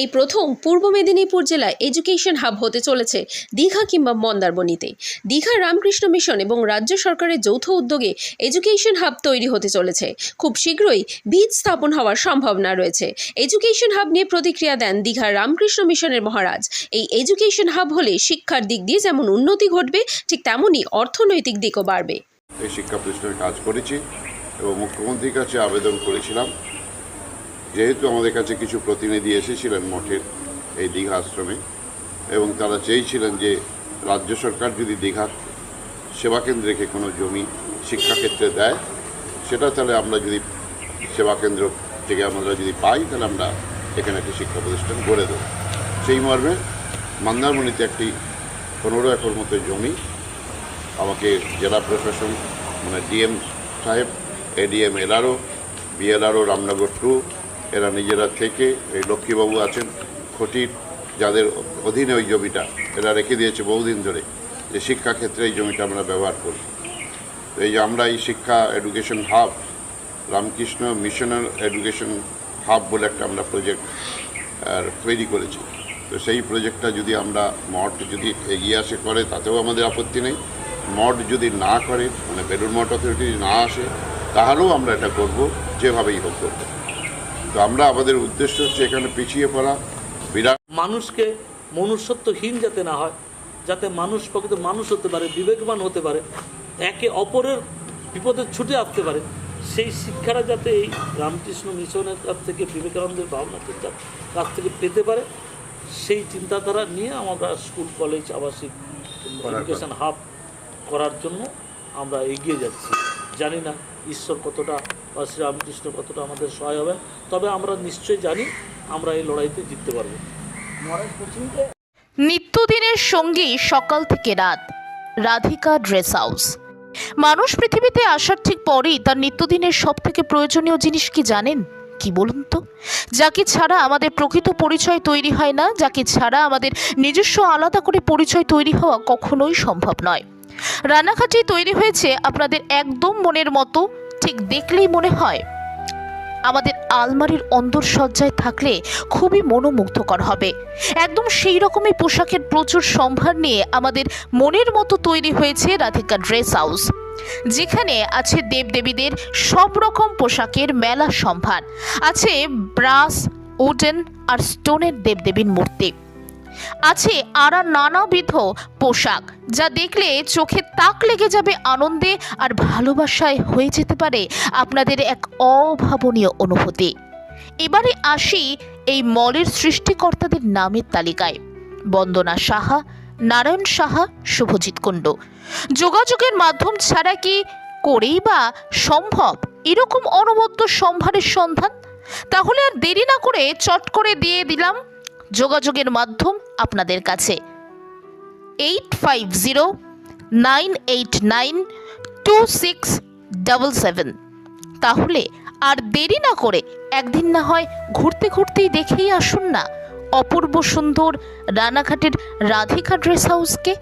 এই প্রথম পূর্ব মেদিনীপুর জেলায় এডুকেশন হাব হতে চলেছে দীঘা কিংবা মন্দারমণিতে। দীঘা রামকৃষ্ণ মিশন এবং রাজ্য সরকারের যৌথ উদ্যোগে এডুকেশন হাব তৈরি হতে চলেছে। খুব শীঘ্রই বীজ স্থাপন হওয়ার সম্ভাবনা রয়েছে। এডুকেশন হাব নিয়ে প্রতিক্রিয়া দেন দীঘা রামকৃষ্ণ মিশনের মহারাজ। এই এডুকেশন হাব হলে শিক্ষার দিক দিয়ে যেমন উন্নতি ঘটবে, ঠিক তেমনই অর্থনৈতিক দিকও বাড়বে। এই শিক্ষা প্রতিষ্ঠানে কাজ করেছি এবং মুখ্যমন্ত্রীর কাছে আবেদন করেছিলাম। যেহেতু আমাদের কাছে কিছু প্রতিনিধি এসেছিলেন মঠের এই দীঘা আশ্রমে, এবং তারা চেয়েছিলেন যে রাজ্য সরকার যদি দীঘা সেবাকেন্দ্রে রেখে কোনো জমি শিক্ষাক্ষেত্রে দেয়, সেটা তাহলে আমরা যদি সেবাকেন্দ্র থেকে আমরা যদি পাই, তাহলে আমরা এখানে একটি শিক্ষা প্রতিষ্ঠান গড়ে দেবো। সেই মর্মে মন্দারমণিতে একটি পনেরো একর মতো জমি আমাকে জেলা প্রশাসন মানে ডিএম সাহেব, ADM LRO, BLRO, Ramnagar two এরা নিজেরা থেকে এই লক্ষ্মীবাবু আছেন খটির যাদের অধীনে ওই জমিটা, এরা রেখে দিয়েছে বহুদিন ধরে যে শিক্ষাক্ষেত্রে এই জমিটা আমরা ব্যবহার করি। তো এই যে আমরা এই শিক্ষা এডুকেশন হাব, রামকৃষ্ণ মিশনাল এডুকেশন হাব বলে একটা আমরা প্রজেক্ট তৈরি করেছি। তো সেই প্রজেক্টটা যদি আমরা মঠ যদি এগিয়ে আসে করে, তাতেও আমাদের আপত্তি নেই। মঠ যদি না করে মানে বেলুর মঠ অথরিটি না আসে, তাহলেও আমরা এটা করব, যেভাবেই হোক করব। তো আমরা আমাদের উদ্দেশ্য হচ্ছে এখানে পিছিয়ে পড়া বিরাট মানুষকে মনুষ্যত্বহীন যাতে না হয় যাতে মানুষ প্রকৃত মানুষ হতে পারে বিবেকবান হতে পারে একে অপরের বিপদে ছুটে আসতে পারে সেই শিক্ষাটা যাতে এই রামকৃষ্ণ মিশনের কাছ থেকে বিবেকানন্দের ভাবনা চিন্তার কাছ থেকে পেতে পারে সেই চিন্তাধারা নিয়ে আমরা স্কুল কলেজ আবাসিক এডুকেশন হাব করার জন্য আমরা এগিয়ে যাচ্ছি। জানি না ঈশ্বর কতটা বা শ্রীরামকৃষ্ণ কতটা আমাদের সহায় হবে। তবে আমরা নিশ্চয়ই জানি আমরা এই লড়াইতে জিততে পারব। নিত্যদিনের সঙ্গী সকাল থেকে রাত। Radhika dress house. মানুষ পৃথিবীতে আসার ঠিক পরেই তার নিত্যদিনের সব থেকে প্রয়োজনীয় জিনিস কি জানেন? কি বলুন তো? যাকে ছাড়া আমাদের প্রকৃত পরিচয় তৈরি হয় না? যাকে ছাড়া আমাদের নিজস্ব আলাদা করে পরিচয় তৈরি হওয়া কখনোই সম্ভব নয়। রানাঘাটেই তৈরি হয়েছে আপনাদের একদম মনের মতো, ঠিক দেখলেই মনে হয়। আমাদের আলমারির অন্দরসজ্জায় থাকলে খুবই মনোমুগ্ধকর হবে। একদম সেই রকমই পোশাকের প্রচুর সম্ভার নিয়ে আমাদের মনের মতো তৈরি হয়েছে রাধিকা ড্রেস হাউস। যেখানে আছে দেবদেবীদের সব রকম পোশাকের মেলা সম্ভার। আছে ব্রাস, উডেন আর স্টোনের দেবদেবীর মূর্তি। আছে আরা নানাবিধ পোশাক যা দেখলে চোখে তাক লেগে যাবে আনন্দে আর ভালোবাসায় হয়ে যেতে পারে আপনাদের এক অভাবনীয় অনুভূতি। এবারে আসি এই মলের সৃষ্টিকর্তাদের নামের তালিকায়। বন্দনা সাহা, নারায়ণ সাহা, শুভজিৎ কুণ্ড। যোগাযোগের মাধ্যম ছাড়া কি করেই বা সম্ভব এরকম অনবদ্য সম্ভারের সন্ধান? তাহলে আর দেরি না করে চট করে দিয়ে দিলাম যোগাযোগের মাধ্যম আপনাদের কাছে। Eight five zero nine eight nine two six double seven তাহলে আর দেরি না করে একদিন না হয় ঘুরতে ঘুরতেই দেখেই আসুন না। অপূর্ব সুন্দর রানাঘাটের রাধিকা ড্রেস হাউসকে